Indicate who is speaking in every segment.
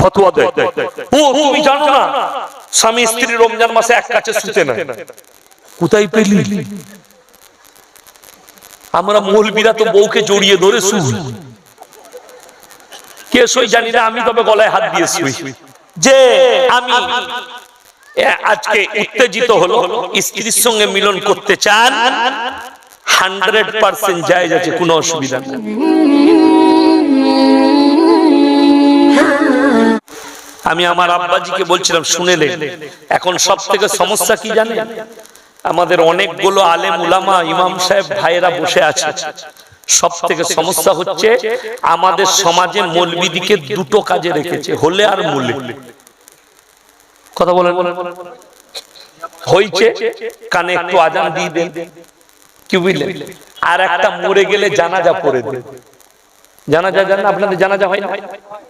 Speaker 1: ফতোয়া দেয়। ও তুমি জানো না স্বামী স্ত্রী রমজান মাসে এক কাছে শুতে না কোথায় পেলি? আমরা মৌলবীরা তো বউকে জড়িয়ে ধরে শুই কে সই জানি না আমি তবে গলায় হাত দিয়ে শুই যে আমি আজকে উত্তেজিত হলো স্ত্রীর সঙ্গে মিলন করতে চান হান্ড্রেড পার্সেন্ট জায়জ আছে কোনো অসুবিধা নেই। আমি আমার আব্বাজিকে বলছিলাম শুনেলে এখন সব থেকে সমস্যা কি জানেন আমাদের অনেকগুলো আলেম উলামা, ইমাম সাহেব, ভাইয়েরা বসে আছে। সব থেকে সমস্যা হচ্ছে, আমাদের সমাজে মৌলবিদিকে দুটো কাজে রেখেছে, হলে আর মূলে। কথা বলেন। হয়েছে কানে একটু আজান দিয়ে দেন। কি বুঝলেন? আর একটা মরে গেলে জানাজা পড়ে দেন। জানাজা জানা আপনাদের জানাজা হয় না?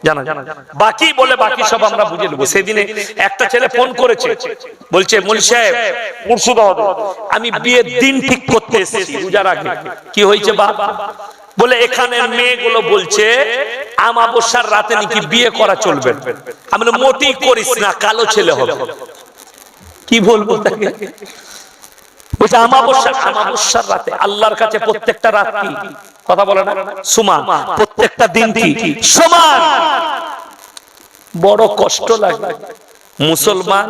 Speaker 1: জানা জানা বাকি বলে বাকি সব আমরা বুঝে সেদিনে একটা ছেলে ফোন করেছে বলছে সাহেব আমি বিয়ের দিন ঠিক করতে এসেছি রোজার কি হয়েছে বা বলে এখানে মেয়েগুলো বলছে আমাবস্যার রাতে নাকি বিয়ে করা চলবে। না। আমি বললাম, মোটেই করিস না কালো ছেলে হবে। কি বলব তাকে? বড় কষ্ট লাগে। মুসলমান,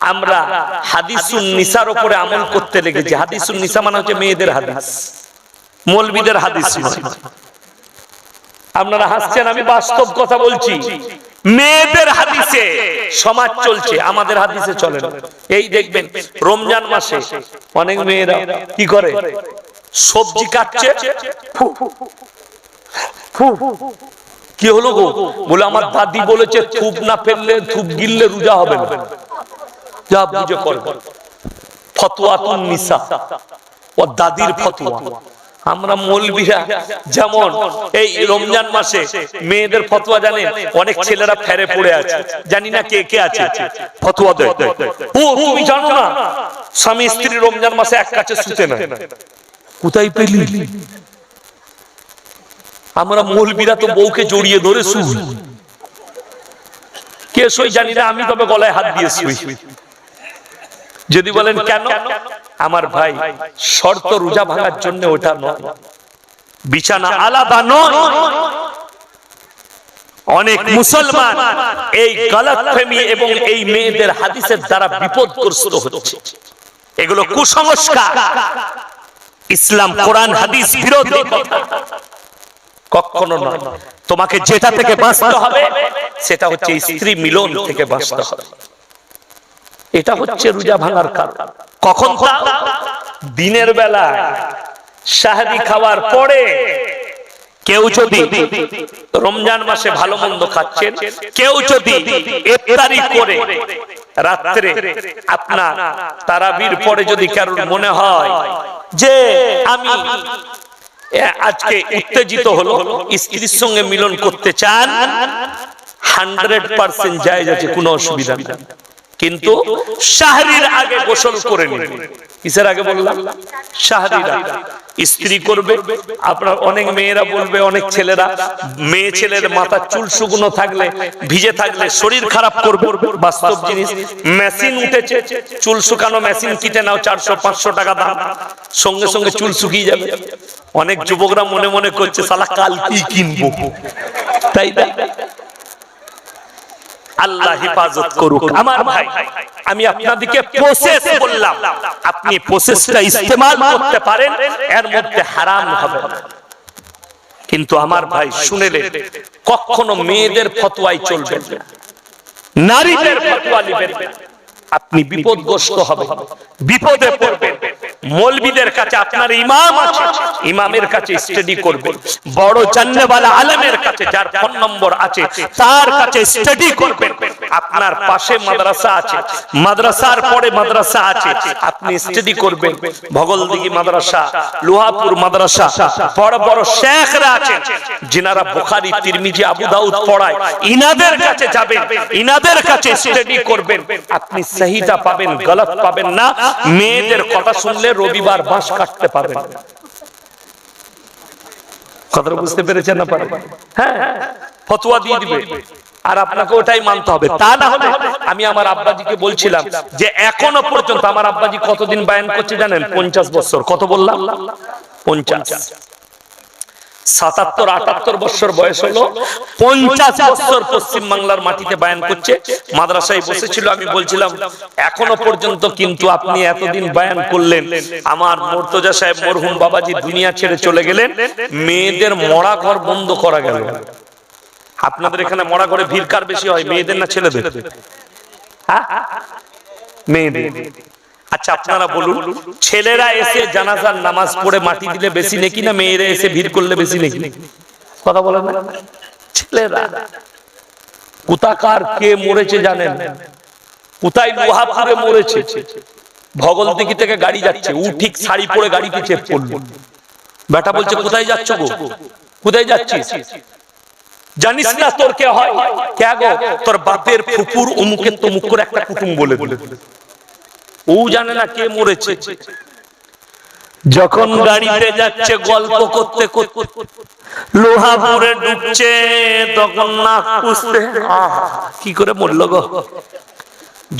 Speaker 1: আমরা হাদিসুন নিসার উপরে আমল করতে লেগেছি। হাদিসুন নিসা মানে হচ্ছে মেয়েদের হাদিস। মৌলবিদের হাদিস। আপনারা হাসছেন, আমি বাস্তব কথা বলছি। মেয়েদের হাদিসে সমাজ চলছে, আমাদের হাদিসে চলে না। এই দেখবেন, রমজান মাসে অনেক মেয়েরা কি করে? সবজি কাটছে কি হলো গো? বলে, আমার দাদি বলেছে, থুপ না ফেললে থুপ গিললে রোজা হবে না। যা বুঝে করে। ফতোয়া তুন নিসা। ও দাদির ফতোয়া। আমরা মৌলবীরা যেমন এই রমজান মাসে মেয়েদের ফতোয়া জানেন, অনেক ছেলেরা ফেরে পড়ে আছে। জানি না কে কে আছে। ফতোয়া দেয়। ও, তুমি জানো না, স্বামী স্ত্রী রমজান মাসে এক কাছে শুতে না। কোথায় পেলি? আমরা মৌলবীরা তো বউকে জড়িয়ে ধরে শুই। কে সই জানি না, আমি তবে গলায় হাত দিয়ে শুই। যদি বলেন কেন? আমার ভাই, শর্ত রোজা ভাঙার জন্য ওটা নয়। বিছানা আলাদা নয়। অনেক মুসলমান এই গলতফেমি এবং এই মেয়েদের হাদিসের দ্বারা বিপদগ্রস্ত হচ্ছে। এগুলো কুসংস্কার। ইসলাম, কোরআন, হাদিস বিরোধী। কখনো নয়। তোমাকে যেটা থেকে বাঁচতে হবে, সেটা হচ্ছে স্ত্রী মিলন থেকে বাঁচতে হবে। এটা হচ্ছে রোজা ভাঙার কারণ। কখন দিনের বেলা শাহাদি খাওয়ার পরে কেউ যদি রমজান মাসে ভালো মন্দ খাচ্ছেন কেউ যদি ইফতারি করে রাত্রে আপনার তারাবির পরে যদি কারোর মনে হয় যে আমি আজকে উত্তেজিত হলো স্ত্রীর সঙ্গে মিলন করতে চান হান্ড্রেড পার্সেন্ট জায়জ আছে কোনো অসুবিধা নেই। কিন্তু শাহরির আগে গোসল করে নিন। কিসের আগে বললাম? শাহরির। স্ত্রী করবে, আপনার অনেক মেয়েরা বলবে, অনেক ছেলেরা। মেয়ে ছেলের মাথার চুল শুকনো থাকলে, ভিজে থাকলে শরীর খারাপ করবে। বাস্তব জিনিস, মেশিন উঠেছে। চুল শুকানো মেশিন কিনে নাও, চারশো, পাঁচশো টাকা দাম। সঙ্গে সঙ্গে চুল শুকিয়ে যাবে। অনেক যুবকরা মনে মনে করছে সালা কাল কি কিনবো? তাই তাই আল্লাহ হেফাজত করুক। আমার ভাই আমি আপনাদেরকে প্রসেস বললাম। আপনি প্রসেসটা ইস্তেমাল করতে পারেন এর মধ্যে হারাম হবে। না। কিন্তু আমার ভাই শুনেলে কখনো মেয়েদের ফতোয়াই চলবেন না। নারীদের ফতোয়া নেবেন না। আপনি বিপদগ্রস্ত হবে বিপদে পড়বেন। মৌলবীদের কাছে আপনার ইমাম আছে। ইমামের কাছে স্টাডি করবেন। বড় জান্নেওয়ালা আলেমের কাছে যার ফোন নম্বর আছে তার কাছে স্টাডি করবেন। আপনার পাশে মাদ্রাসা আছে। মাদ্রাসার পরে মাদ্রাসা আছে। আপনি স্টাডি করবেন। ভগলদিঘি মাদ্রাসা, লোহাপুর মাদ্রাসা, বড় বড় শেখরা আছেন। যিনারা বুখারী, তিরমিজি, আবু দাউদ পড়ায়। ইনাদের কাছে যাবেন। ইনাদের কাছে স্টাডি করবেন। আপনি সহিটা পাবেন, গলত পাবেন না। মেয়েদের কথা শুনলে রবিবার বাঁশ কাটতে পারবেন। কথাটা বুঝতে পেরেছেন না পারেন হ্যাঁ। ফতোয়া দিয়ে দিবে। আর আপনাকে ওটাই মানতে হবে। তা না হলে আমি আমার আব্বাজিকে বলছিলাম যে এখনও পর্যন্ত আমার আব্বাজি কতদিন বায়ান করছে জানেন? পঞ্চাশ বছর। কত বললাম? পঞ্চাশ। সাতাত্তর, আটাত্তর বছর বয়স হলো। পঞ্চাশ বছর পশ্চিম বাংলার মাটিতে বায়ান করছে। মাদ্রাসায় বসেছিল, আমি বলছিলাম, এখনও পর্যন্ত কিন্তু আপনি এতদিন বায়ান করলেন। আমার মোর্তজা সাহেব, মরহুম বাবাজি দুনিয়া ছেড়ে চলে গেলেন। মেয়েদের মরা ঘর বন্ধ করা গেল। আপনাদের এখানে মরা ঘরে ভিড় কার বেশি হয় মেয়েদের না ছেলেদের? হ্যাঁ? মেয়েদের। আচ্ছা আপনারা বলুন ছেলেরা এসে জানাজার নামাজ পড়ে মাটি দিলে বেশি নাকি না মেয়েরা এসে ভিড় করলে বেশি নাকি? কথা বলেন না? ছেলেরা। কোথাকার কে মরেছে জানেন? কোথায় লোহাপুরে মরেছে? ভগল ভগলদিঘি থেকে গাড়ি যাচ্ছে ও ঠিক শাড়ি পরে গাড়িতে চেপ করল বেটা বলছে কোথায় যাচ্ছ গো? কোথায় যাচ্ছিস? জানিস না তোর কে হয়? কে গো? তোর বাপের ফুপুর অমুকের তমুক করে একটা কুটুম বলে দিলে। ও জানে না কে মরেছে। যখন গাড়িতে যাচ্ছে, গল্প করতে করতে লোহা পরে ঢুকছে তখন নাক পুষতে কি করে মরল গো?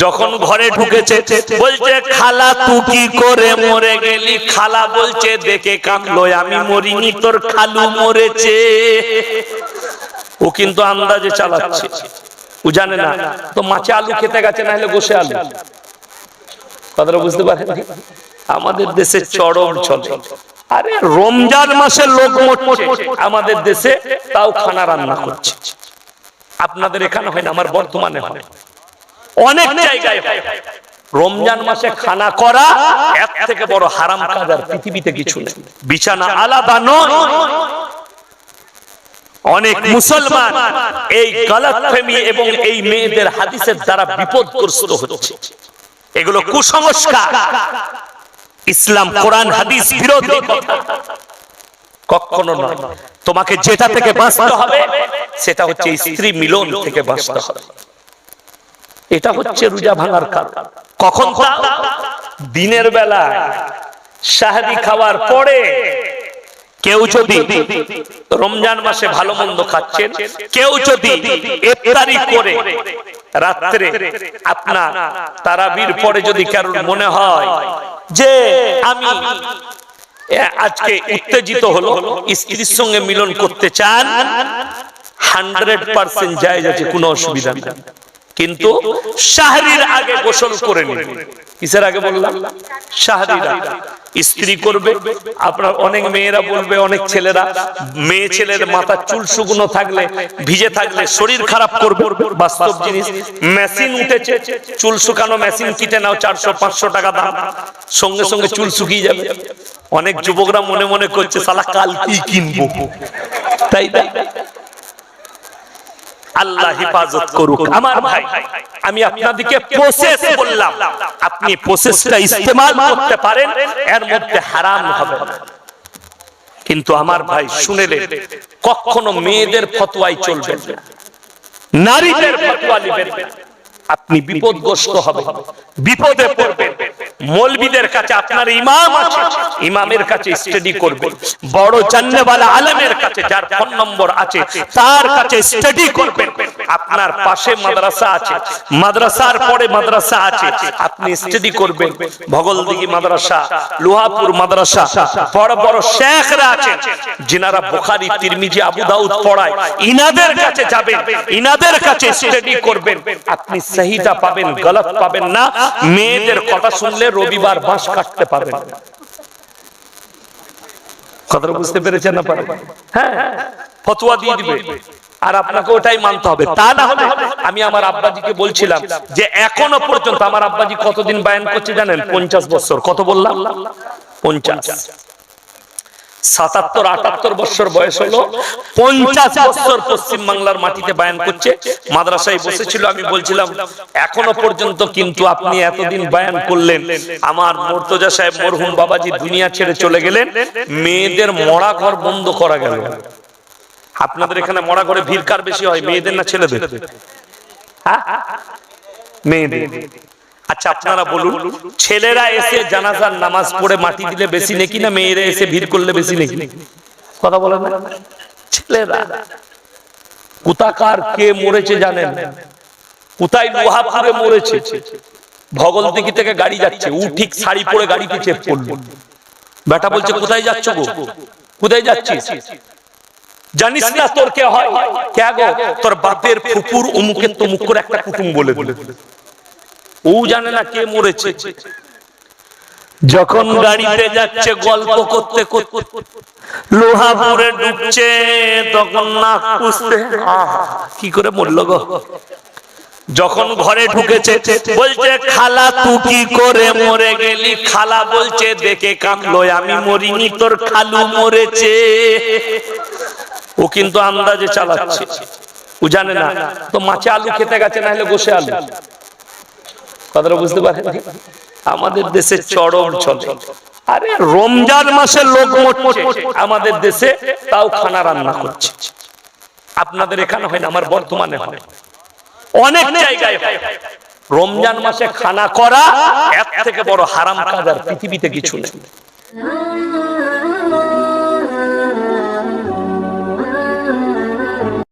Speaker 1: যখন ঘরে ঢুকেছে, বলছে, খালা তুই কি করে মরে গেলি? খালা বলছে, দেখে কাঁদলো আমি মরিনি, তোর খালু মরেছে। ও কিন্তু আন্দাজে চালাচ্ছে। ও জানে না। তো মাছে আলু খেতে গেছে, না হলে বসে আলু। কথাটা বুঝতে পারেন আমাদের দেশে চরম চলে। আরে রমজান মাসে লোক আমাদের দেশে তাও খানা রান্না করছে। আপনাদের এখানে হয় না, আমার বর্তমানে হয়। অনেক জায়গায় রমজান মাসে খানা করা এক থেকে বড় হারাম কাজ আর পৃথিবীতে কিছু নেই। বিছানা আলাদা নয়। অনেক মুসলমান এই গলতফেমি এবং এই মেয়েদের হাদিসের দ্বারা বিপদগ্রস্ত হচ্ছে। এগুলো কুসংস্কার। ইসলাম কোরআন হাদিস বিরোধী কখনো নয়। তোমাকে যেটা থেকে বাঁচতে হবে সেটা হচ্ছে স্ত্রী মিলন থেকে বাঁচতে হবে। এটা হচ্ছে রোজা ভাঙার কারণ। কখন দিনের বেলা শাহাদি খাওয়ার পরে কেউ যদি রমজান মাসে ভালো মন্দ খাচ্ছেন, কেউ যদি ইফতারি করে রাত্রে আপনার তারাবির পরে যদি কারোর মনে হয় যে আমি আজকে উত্তেজিত হলো, স্ত্রীর সঙ্গে মিলন করতে চান হান্ড্রেড পার্সেন্ট জায়জ আছে, কোনো অসুবিধা নেই। কিন্তু শাহরির আগে গোসল করে নিন কিসের আগে বললাম? শাহরির। স্ত্রী করবে, আপনার অনেক মেয়েরা বলবে, অনেক ছেলেরা, মেয়ে ছেলের মাথার চুল শুকনো থাকলে, ভিজে থাকলে শরীর খারাপ করবে। বাস্তব জিনিস, মেশিন উঠেছে, চুল শুকানো মেশিন কিনে নাও চারশো, পাঁচশো টাকা দাম। সঙ্গে সঙ্গে চুল শুকিয়ে যাবে। অনেক যুবকরা মনে মনে করছে সালা কাল কি কিনবো? তাই তাই আল্লাহ হেফাজত করুক। আমার ভাই আমি আপনাদেরকে প্রসেস বললাম। আপনি প্রসেসটা ইস্তেমাল করতে পারেন এর মধ্যে হারাম হবে। কিন্তু আমার ভাই শুনেলে কখনো মেয়েদের ফতোয়াই চলবে নারীদের ফতোয়া নেবেন আপনি বিপদগ্রস্ত হবে বিপদে পড়বেন। মৌলবীদের কাছে আপনার ইমাম আছে। ইমামের কাছে স্টাডি করবেন বড় জান্নেওয়ালা আলমের কাছে যার ফোন নম্বর আছে তার কাছে স্টাডি করবেন আপনার পাশে মাদ্রাসা আছে, মাদ্রাসার পরে মাদ্রাসা আছে, আপনি স্টাডি করবেন। ভগলদিঘি মাদ্রাসা, লোহাপুর মাদ্রাসা, বড় বড় শেখরা আছেন, যিনারা বুখারী, তিরমিজি, আবু দাউদ পড়ায়, ইনাদের কাছে যাবেন, ইনাদের কাছে স্টাডি করবেন। আপনি সহিটা পাবেন, গলত পাবেন না, মেয়েদের কথা শুনলে রবিবার বাস কাটতে পাবেন না। কথাটা বুঝতে পেরেছেন না পারেন হ্যাঁ ফতোয়া দিয়ে দিবে। আর আপনাকে ওটাই মানতে হবে। তা না হলে আমি আমার আব্বাজিকে বলছিলাম যে এখনও পর্যন্ত আমার আব্বাজি কতদিন বায়ান করছে জানেন? পঞ্চাশ বছর। কত বললাম? পঞ্চাশ। সাতাত্তর, আটাত্তর বছর বয়স হলো। পঞ্চাশ বছর পশ্চিম বাংলার মাটিতে বায়ান করছে। মাদ্রাসায় বসেছিল, আমি বলছিলাম, এখনও পর্যন্ত কিন্তু আপনি এতদিন বায়ান করলেন। আমার মোর্তজা সাহেব মরহুম বাবাজি দুনিয়া ছেড়ে চলে গেলেন। মেয়েদের মরা ঘর বন্ধ করা গেল। আপনাদের এখানে মরা ঘরে ভিড় কার বেশি হয়, মেয়েদের না ছেলেদের? হ্যাঁ? আচ্ছা আপনারা বলুন, ছেলেরা এসে জানাজার নামাজ পড়ে মাটি দিলে বেশি নাকি না মেয়েরা এসে ভিড় করলে বেশি নাকি? কথা বলেন না? ছেলেরা। কোথাকার কে মরেছে জানেন? কোথায় লোহাপুরে মরেছে? ভগল দিঘি থেকে গাড়ি যাচ্ছে, ও ঠিক শাড়ি পরে গাড়িতে চেপ করল বেটা বলছে, কোথায় যাচ্ছ গো? কোথায় যাচ্ছিস? জানিস না তোর কে হয়? কে গো? তোর বাপের ফুপুর অমুকের তমুক করে একটা কুটুম বলে দিল ও জানে না কে মরেছে। যখন গাড়িতে যাচ্ছে গল্প করতে করতে লোহা পরে ঢুকছে তখন না পুষতে। কি করে মরলো গো? যখন ঘরে ঢুকেছে বলছে খালা তু কি করে মরে গেলি? খালা বলছে দেখে কাঁদলো আমি মরিনি তোর খালু মরেছে। ও কিন্তু আন্দাজে চালাচ্ছে। ও জানে না। তো মাছে আলু খেতে গেছে না হলে বসে আলু। কথাটা বুঝতে পারেন আমাদের দেশে চরম চলে। আরে রমজান মাসে লোক আমাদের দেশে তাও খানা রান্না করছে। আপনাদের এখানে হয় না, আমার বর্তমানে হয়। অনেক জায়গায় রমজান মাসে খানা করা এর থেকে বড় হারাম কাজ আর পৃথিবীতে কিছু নেই।